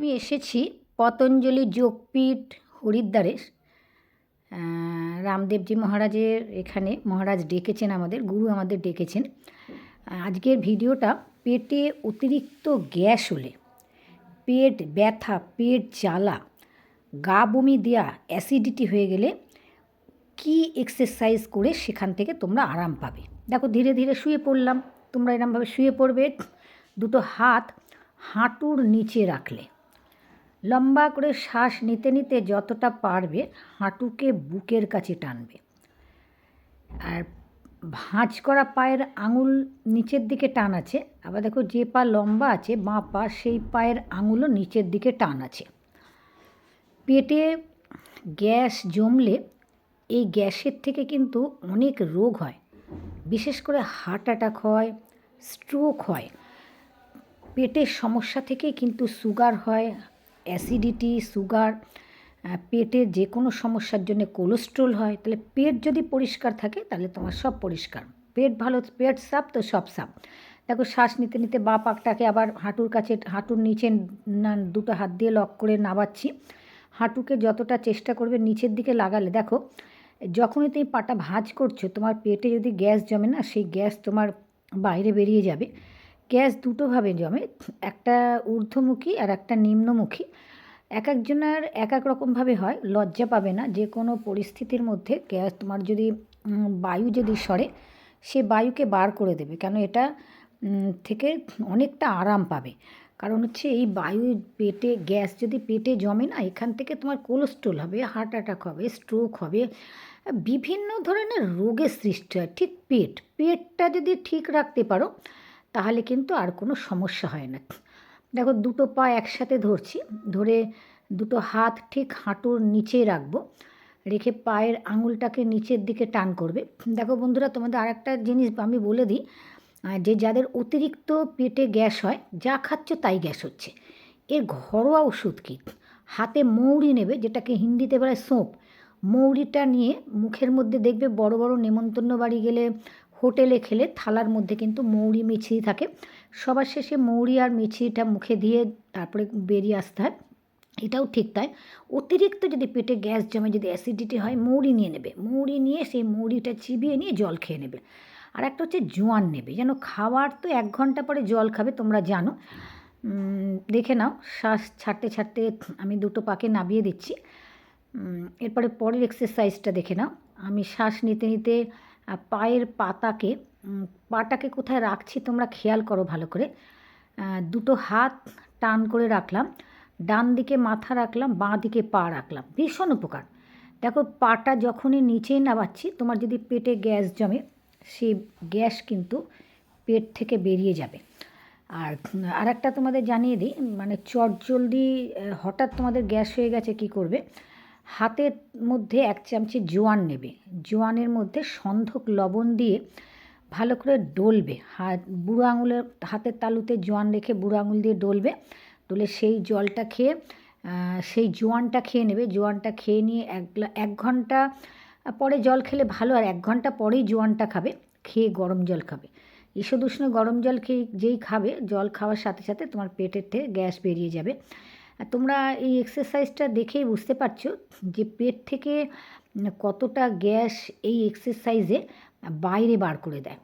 আমি এসেছি পতঞ্জলি যোগপীঠ হরিদ্বারে রামদেবজি মহারাজের এখানে মহারাজ ডেকেছেন আমাদের, গুরু আমাদের ডেকেছেন। আজকের ভিডিওটা পেটে অতিরিক্ত গ্যাস হলে, পেট ব্যথা, পেট জ্বালা, গা বমি দেওয়া অ্যাসিডিটি হয়ে গেলে কি এক্সারসাইজ করে সেখান থেকে তোমরা আরাম পাবে? দেখো, ধীরে ধীরে শুয়ে পড়লাম। তোমরা এরমভাবে শুয়ে পড়বে, দুটো হাত হাঁটুর নিচে রাখলে। লম্বা করে শ্বাস নিতে নিতে যতটা পারবে হাঁটুকে বুকের কাছে টানবে। আর ভাঁজ করা পায়ের আঙুল নিচের দিকে টান আছে। আবার দেখো যে পা লম্বা আছে, বাঁ পা, সেই পায়ের আঙুলও নিচের দিকে টান আছে। পেটে গ্যাস জমলে এই গ্যাসের থেকে কিন্তু অনেক রোগ হয়। বিশেষ করে হার্ট অ্যাটাক হয়, স্ট্রোক হয়। পেটের সমস্যা থেকে কিন্তু সুগার হয় অ্যাসিডিটি, সুগার পেটের যে কোনো সমস্যার জন্য কোলেস্ট্রল হয়, তাহলে পেট যদি পরিষ্কার থাকে, তাহলে তোমার সব পরিষ্কার। পেট ভালো, পেট সাফ তো সব সাফ। দেখো শ্বাস নিতে নিতে বা পাকটাকে আবার হাঁটুর কাছে, হাঁটুর নিচে না, দুটো হাত দিয়ে লক করে নাবাচ্ছি। হাঁটুকে যতটা চেষ্টা করবে নিচের দিকে লাগালে, দেখো, যখনই তুমি পাটা ভাঁজ করছ, তোমার পেটে যদি গ্যাস জমে না, সেই গ্যাস তোমার বাইরে বেরিয়ে যাবে। গ্যাস দুটোভাবে জমে, একটা ঊর্ধ্বমুখী আর একটা নিম্নমুখী। এক একজনের এক এক রকমভাবে হয়, লজ্জা পাবে না। যে কোনো পরিস্থিতির মধ্যে গ্যাস তোমার যদি বায়ু যদি সরে, সে বায়ুকে বার করে দেবে। কেন এটা থেকে অনেকটা আরাম পাবে। কারণ হচ্ছে এই বায়ু পেটে, গ্যাস যদি পেটে জমে না, এখান থেকে তোমার কোলেস্ট্রল হবে, হার্ট অ্যাটাক হবে, স্ট্রোক হবে, বিভিন্ন ধরনের রোগের সৃষ্টি হয়। ঠিক পেট, পেটটা যদি ঠিক রাখতে পারো তাহলে কিন্তু আর কোনো সমস্যা হয় না। দেখো দুটো পা একসাথে ধরছি, ধরে দুটো হাত ঠিক হাঁটুর নিচে রাখব, রেখে পায়ের আঙুলটাকে নিচের দিকে টান করবে। দেখো বন্ধুরা, তোমাদের আর একটা জিনিস আমি বলে দিই যে যাদের অতিরিক্ত পেটে গ্যাস হয়, যা খাচ্ছ তাই গ্যাস হচ্ছে। এর ঘরোয়া ওষুধ কী? হাতে মৌরি নেবে, যেটাকে হিন্দিতে বলে সোঁপ। মৌরিটা নিয়ে মুখের মধ্যে দেখবে বড় বড় নেমন্তন্ন বাড়ি গেলে হোটেলে খেলে থালার মধ্যে কিন্তু মৌরি মিছরি থাকে। সবার শেষে মৌরি আর মিছরিটা মুখে দিয়ে তারপরে বেরিয়ে আসতে হয়। এটাও ঠিক তাই। অতিরিক্ত যদি পেটে গ্যাস জমে, যদি অ্যাসিডিটি হয়, মৌরি নিয়ে নেবে। মৌরি নিয়ে সেই মৌরিটা চিবিয়ে নিয়ে জল খেয়ে নেবে। আর একটা হচ্ছে জোয়ান নেবে। যেন খাওয়ার তো এক ঘণ্টা পরে জল খাবে, তোমরা জানো। দেখে নাও, শ্বাস ছাড়তে ছাড়তে আমি দুটো পাকে নাবিয়ে দিচ্ছি। এরপরে পরের এক্সারসাইজটা দেখে নাও। আমি শ্বাস নিতে নিতে পায়ের পাতাকে পাটাকে কোথায় রাখছি তোমরা খেয়াল করো ভালো করে। দুটো হাত টান করে রাখলাম, ডান দিকে মাথা রাখলাম, বাঁ দিকে পা রাখলাম। ভীষণ উপকার। দেখো, পাটা যখনই নিচেই নামাচ্ছি, তোমার যদি পেটে গ্যাস জমে, সেই গ্যাস কিন্তু পেট থেকে বেরিয়ে যাবে। আর আর একটা তোমাদের জানিয়ে দিই মানে চটজলদি হঠাৎ তোমাদের গ্যাস হয়ে গেছে, কি করবে? হাতের মধ্যে এক চামচে জোয়ান নেবে। জোয়ানের মধ্যে সন্ধক লবণ দিয়ে ভালো করে ডলবে। হাত, বুড়ো আঙুলের হাতের তালুতে জোয়ান রেখে বুড়ো আঙুল দিয়ে ডলবে। ডলে সেই জলটা খেয়ে সেই জোয়ানটা খেয়ে নেবে। জোয়ানটা খেয়ে নিয়ে এক এক ঘণ্টা পরে জল খেলে ভালো, আর এক ঘণ্টা পরেই জোয়ানটা খাবে, খেয়ে গরম জল খাবে। ঈষদুষ্ণ গরম জল খেয়ে যেই খাবে, জল খাওয়ার সাথে সাথে তোমার পেটের থেকে গ্যাস বেরিয়ে যাবে। তোমরা এই এক্সারসাইজটা দেখেই বুঝতে পারছ যে পেট থেকে কতটা গ্যাস এই এক্সারসাইজে বাইরে বার করে দেয়।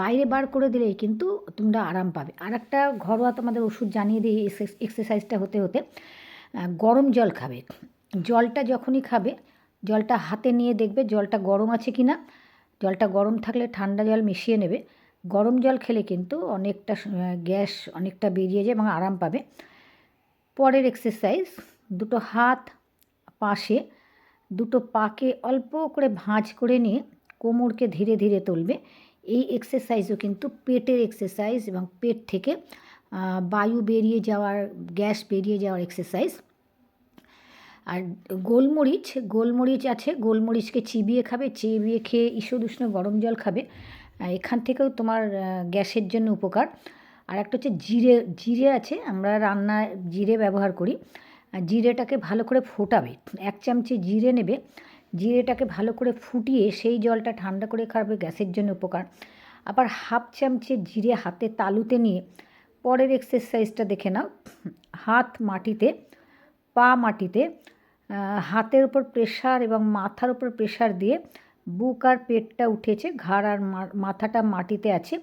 বাইরে বার করে দিলেই কিন্তু তোমরা আরাম পাবে। আর একটা ঘরোয়া তোমাদের ওষুধ জানিয়ে দিই এক্সারসাইজটা হতে হতে গরম জল খাবে। জলটা যখনই খাবে, জলটা হাতে নিয়ে দেখবে জলটা গরম আছে কি না জলটা গরম থাকলে ঠান্ডা জল মিশিয়ে নেবে। গরম জল খেলে কিন্তু অনেকটা গ্যাস অনেকটা বেরিয়ে যায় এবং আরাম পাবে। পরের এক্সারসাইজ দুটো হাত পাশে, দুটো পাকে অল্প করে ভাঁজ করে নিয়ে কোমরকে ধীরে ধীরে তুলবে। এই এক্সারসাইজও কিন্তু পেটের এক্সারসাইজ এবং পেট থেকে বায়ু বেরিয়ে যাওয়ার, গ্যাস বেরিয়ে যাওয়ার এক্সারসাইজ আর গোলমরিচ গোলমরিচ আছে, গোলমরিচকে চিবিয়ে খাবে, চিবিয়ে খেয়ে ঈষদুষ্ণ গরম জল খাবে। এখান থেকেও তোমার গ্যাসের জন্য উপকার। আর একটা হচ্ছে জিরে জিরে আছে, আমরা রান্নায় জিরে ব্যবহার করি। জিরেটাকে ভালো করে ফোটাবে, এক চামচে জিরে নেবে, জিরেটাকে ভালো করে ফুটিয়ে সেই জলটা ঠান্ডা করে খাবে, গ্যাসের জন্য উপকার। আবার হাফ চামচে জিরে হাতে তালুতে নিয়ে পরের এক্সারসাইজটা দেখে নাও। হাত মাটিতে, পা মাটিতে হাতের উপর প্রেশার এবং মাথার উপর প্রেশার দিয়ে বুক আর পেটটা উঠেছে, ঘাড় আর মাথাটা মাটিতে আছে।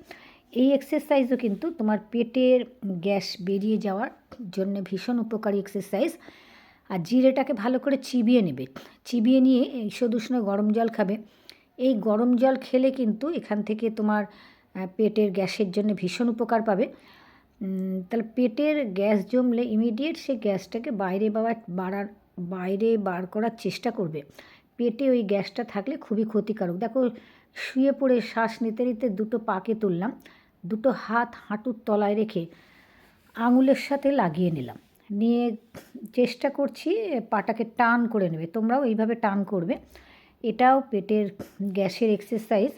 এই এক্সারসাইজও কিন্তু তোমার পেটের গ্যাস বেরিয়ে যাওয়ার জন্য ভীষণ উপকারী এক্সারসাইজ আর জিরেটাকে ভালো করে চিবিয়ে নেবে। চিবিয়ে নিয়ে এই সদুষ্ণ গরম জল খাবে। এই গরম জল খেলে কিন্তু এখান থেকে তোমার পেটের গ্যাসের জন্য ভীষণ উপকার পাবে। তাহলে পেটের গ্যাস জমলে ইমিডিয়েট সে গ্যাসটাকে বাইরে বাবার বাড়ার, বাইরে বার করার চেষ্টা করবে। পেটে ওই গ্যাসটা থাকলে খুবই ক্ষতিকারক। দেখো, শুয়ে পড়ে শ্বাস নিতে নিতে দুটো পাকে তুললাম। দুটো হাত হাঁটুর তলায় রেখে আঙুলের সাথে লাগিয়ে নিলাম। নিয়ে চেষ্টা করছি পাটাকে টান করে নেবে। তোমরাও এইভাবে টান করবে। এটাও পেটের গ্যাসের এক্সারসাইজ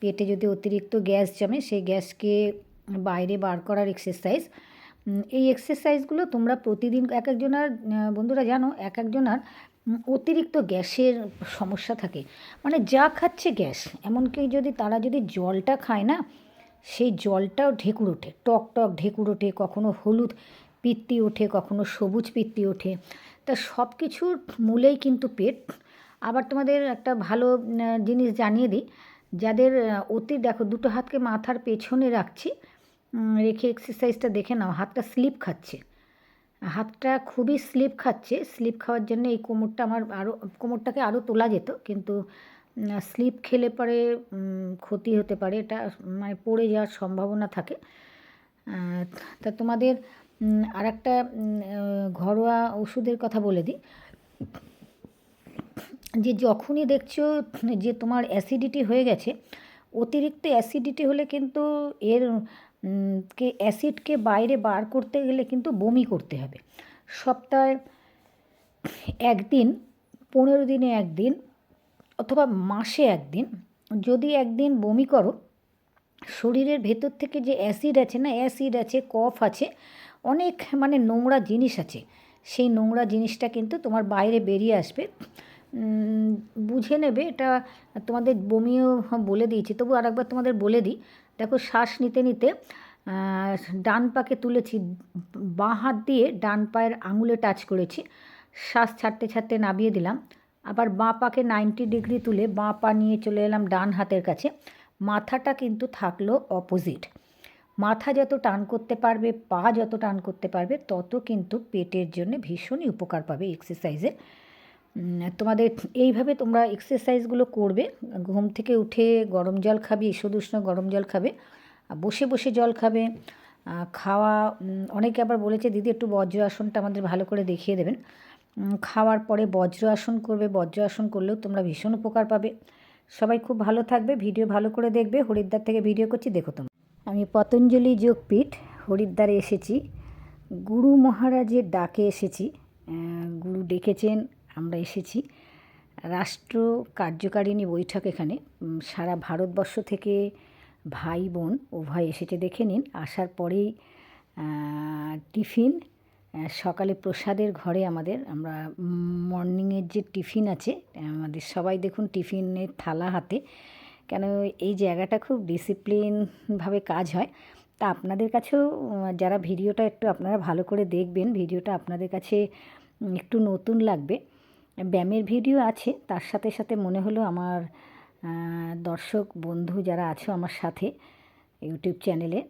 পেটে যদি অতিরিক্ত গ্যাস জমে, সেই গ্যাসকে বাইরে বার করার এক্সারসাইজ এই এক্সারসাইজগুলো তোমরা প্রতিদিন এক একজনার বন্ধুরা জানো, এক একজনার অতিরিক্ত গ্যাসের সমস্যা থাকে। মানে যা খাচ্ছে গ্যাস। এমনকি যদি তারা যদি জলটা খায় না সেই জলটাও ঢেকুর ওঠে, টক টক ঢেকুর ওঠে, কখনো হলুদ পিত্তি ওঠে, কখনো সবুজ পিত্তি ওঠে। তা সব কিছুর মূলেই কিন্তু পেট। আবার তোমাদের একটা ভালো জিনিস জানিয়ে দিই। যাদের অতি, দেখো, দুটো হাতকে মাথার পেছনে রাখছি রেখে এক্সারসাইজটা দেখে নাও, হাতটা স্লিপ খাচ্ছে। হাতটা খুবই স্লিপ খাচ্ছে। স্লিপ খাওয়ার জন্য এই কোমরটা আমার আরও কোমরটাকে আরও তোলা যেত, কিন্তু স্লিপ খেলে পরে ক্ষতি হতে পারে। এটা মানে পড়ে যাওয়ার সম্ভাবনা থাকে। তা তোমাদের আর একটা ঘরোয়া ওষুধের কথা বলে দিই। যে যখনই দেখছ যে তোমার অ্যাসিডিটি হয়ে গেছে, অতিরিক্ত অ্যাসিডিটি হলে কিন্তু এর কে অ্যাসিডকে বাইরে বার করতে গেলে কিন্তু বমি করতে হবে। সপ্তাহে একদিন, পনেরো দিনে একদিন অথবা মাসে একদিন, যদি একদিন বমি করো, শরীরের ভেতর থেকে যে অ্যাসিড আছে না, অ্যাসিড আছে, কফ আছে, অনেক মানে নোংরা জিনিস আছে, সেই নোংরা জিনিসটা কিন্তু তোমার বাইরে বেরিয়ে আসবে। বুঝে নেবে, এটা তোমাদের বমিও বলে দিয়েছি, তবু আরেকবার তোমাদের বলে দিই। দেখো, শ্বাস নিতে নিতে ডান পাকে তুলেছি, বাঁ হাত দিয়ে ডান পায়ের আঙুলে টাচ করেছি, শ্বাস ছাড়তে ছাড়তে নামিয়ে দিলাম। আবার বাঁ পাকে নাইনটি ডিগ্রি তুলে বাঁ পা নিয়ে চলে এলাম ডান হাতের কাছে। মাথাটা কিন্তু থাকল অপোজিট মাথা যত টান করতে পারবে, পা যত টান করতে পারবে, তত কিন্তু পেটের জন্য ভীষণই উপকার পাবে এক্সারসাইজে তোমাদের এইভাবে তোমরা এক্সারসাইজগুলো করবে, ঘুম থেকে উঠে গরম জল খাবে ঈষদুষ্ণ গরম জল খাবে বসে বসে জল খাবে খাওয়া অনেকে আবার বলেছে, দিদি, একটু বজ্র আসনটা আমাদের ভালো করে দেখিয়ে দেবেন। খাওয়ার পরে বজ্র আসন করবে বজ্র আসন করলেও তোমরা ভীষণ উপকার পাবে। সবাই খুব ভালো থাকবে, ভিডিও ভালো করে দেখবে। হরিদ্বার থেকে ভিডিও করছি, দেখো তোমরা। আমি পতঞ্জলি যোগপীঠ হরিদ্বারে এসেছি। গুরু মহারাজের ডাকে এসেছি। গুরু ডেকেছেন, আমরা এসেছি। রাষ্ট্র কার্যকারিণী বৈঠক এখানে। সারা ভারতবর্ষ থেকে ভাই বোন উভয় এসেছে দেখে নিন। আসার পরেই টিফিন সকালে প্রসাদের ঘরে আমাদের, আমরা মর্নিংয়ের যে টিফিন আছে, আমাদের সবাই দেখুন টিফিনের থালা হাতে। কেন এই জায়গাটা খুব ডিসিপ্লিনভাবে কাজ হয়। তা আপনাদের কাছেও, যারা ভিডিওটা একটু আপনারা ভালো করে দেখবেন, ভিডিওটা আপনাদের কাছে একটু নতুন লাগবে। ব্যায়ামের ভিডিও আছে, তার সাথে সাথে মনে হলো আমার দর্শক, বন্ধু যারা আছো আমার সাথে ইউটিউব চ্যানেলে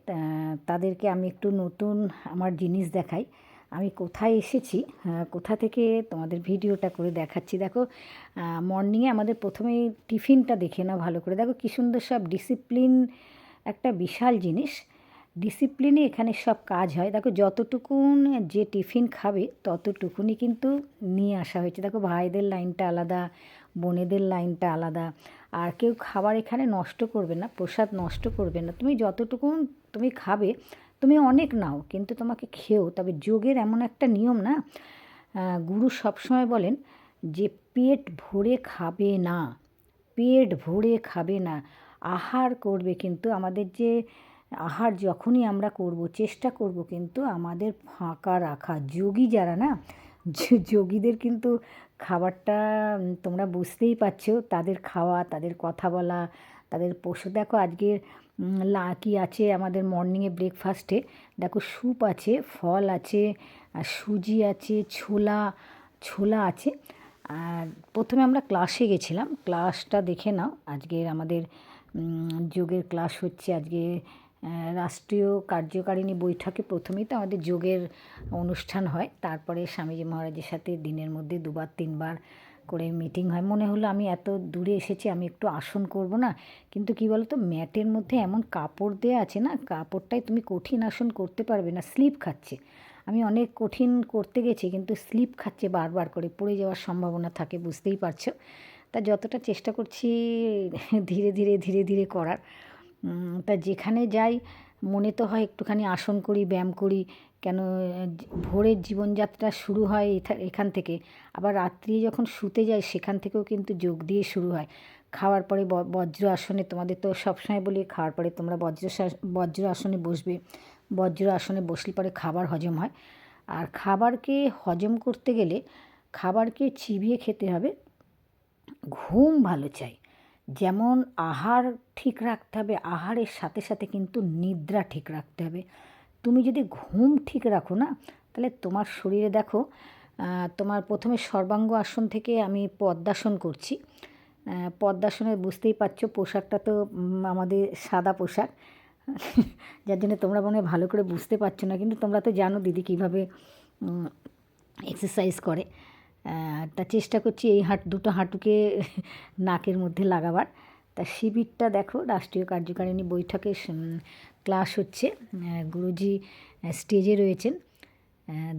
তাদেরকে আমি একটু নতুন আমার জিনিস দেখাই। আমি কোথায় এসেছি? কোথা থেকে তোমাদের ভিডিওটা করে দেখাচ্ছি? দেখো মর্নিংয়ে আমাদের প্রথমেই টিফিনটা দেখে নাও ভালো করে। দেখো, কী সুন্দর সব ডিসিপ্লিন একটা বিশাল জিনিস। ডিসিপ্লিনে এখানে সব কাজ হয়। দেখো, যতটুকুন যে টিফিন খাবে ততটুকুনি কিন্তু নিয়ে আসা হয়েছে। দেখো, ভাইদের লাইনটা আলাদা, বোনেদের লাইনটা আলাদা। আর কেউ খাবার এখানে নষ্ট করবে না, প্রসাদ নষ্ট করবে না। তুমি যতটুকু তুমি খাবে, তুমি অনেক নাও, কিন্তু তোমাকে খেও। তবে যোগের এমন একটা নিয়ম না গুরু সবসময় বলেন যে, পেট ভরে খাবে না, পেট ভরে খাবে না। আহার করবে কিন্তু আমাদের যে, আহার যখনই আমরা করব, চেষ্টা করব কিন্তু আমাদের ফাঁকা রাখা। যোগী যারা না যোগীদের কিন্তু খাবারটা তোমরা বুঝতেই পারছ, তাদের খাওয়া, তাদের কথা বলা, তাদের পশু দেখো, আজকে লা, কি আছে আমাদের মর্নিংয়ে ব্রেকফাস্টে দেখো স্যুপ আছে, ফল আছে, আর সুজি আছে, ছোলা ছোলা আছে। আর প্রথমে আমরা ক্লাসে গেছিলাম। ক্লাসটা দেখে নাও, আজকের আমাদের যোগের ক্লাস হচ্ছে আজকে রাষ্ট্রীয় কার্যকারিণী বৈঠকে প্রথমেই তো আমাদের যোগের অনুষ্ঠান হয়, তারপরে স্বামীজি মহারাজের সাথে দিনের মধ্যে দুবার তিনবার করে মিটিং হয়। মনে হলো আমি এত দূরে এসেছি, আমি একটু আসন করব না। কিন্তু কি বলো তো ম্যাটের মধ্যে এমন কাপড় দেওয়া আছে না, কাপড়টাই তুমি কঠিন আসন করতে পারবে না, স্লিপ খাচ্ছে। আমি অনেক কঠিন করতে গেছি, কিন্তু স্লিপ খাচ্ছে বারবার করে, পড়ে যাওয়ার সম্ভাবনা থাকে, বুঝতেই পারছ। তা যতটা চেষ্টা করছি ধীরে ধীরে ধীরে ধীরে করার তা যেখানে যাই, মনে তো হয় একটুখানি আসন করি, ব্যায়াম করি, কেন, ভোরের জীবনযাত্রা শুরু হয় এখান থেকে। আবার রাত্রি যখন শুতে যাই, সেখান থেকেও কিন্তু যোগ দিয়ে শুরু হয়। খাওয়ার পরে বজ্র আসনে, তোমাদের তো সবসময় বলি, খাওয়ার পরে তোমরা বজ্র বজ্র আসনে বসবে। বজ্র আসনে বসলে পরে খাবার হজম হয়। আর খাবারকে হজম করতে গেলে খাবারকে চিবিয়ে খেতে হবে। ঘুম ভালো চাই। যেমন আহার ঠিক রাখতে হবে, আহারের সাথে সাথে কিন্তু নিদ্রা ঠিক রাখতে হবে। তুমি যদি ঘুম ঠিক রাখো না, তাহলে তোমার শরীরে দেখো তোমার প্রথমে সর্বাঙ্গ আসন থেকে আমি পদ্মাসন করছি। পদ্মাসনে বুঝতেই পারছ পোশাকটা তো আমাদের সাদা পোশাক। যার জন্য তোমরা মনে ভালো করে বুঝতে পারছ না, কিন্তু তোমরা তো জানো দিদি কীভাবে এক্সারসাইজ করে। তা চেষ্টা করছি এই হাঁট, দুটো হাঁটুকে নাকের মধ্যে লাগাবার। তা শিবিরটা দেখো, রাষ্ট্রীয় কার্যকারিণী বৈঠকে ক্লাস হচ্ছে। গুরুজি স্টেজে রয়েছেন।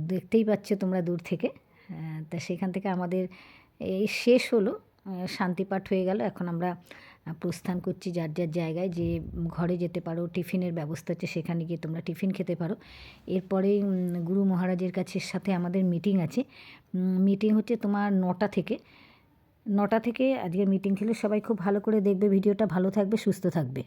দেখতেই পাচ্ছ তোমরা দূর থেকে। তা সেখান থেকে আমাদের এই শেষ হলো। শান্তি শান্তিপাঠ হয়ে গেল। এখন আমরা প্রস্থান করছি যার যার জায়গায় যে ঘরে যেতে পারো, টিফিনের ব্যবস্থা আছে সেখানে গিয়ে তোমরা টিফিন খেতে পারো। এরপরে গুরু মহারাজের কাছে সাথে আমাদের মিটিং আছে। মিটিং হচ্ছে তোমার নটা থেকে। নটা থেকে আজকে মিটিং ছিল। সবাই খুব ভালো করে দেখবে, ভিডিওটা ভালো থাকবে, সুস্থ থাকবে।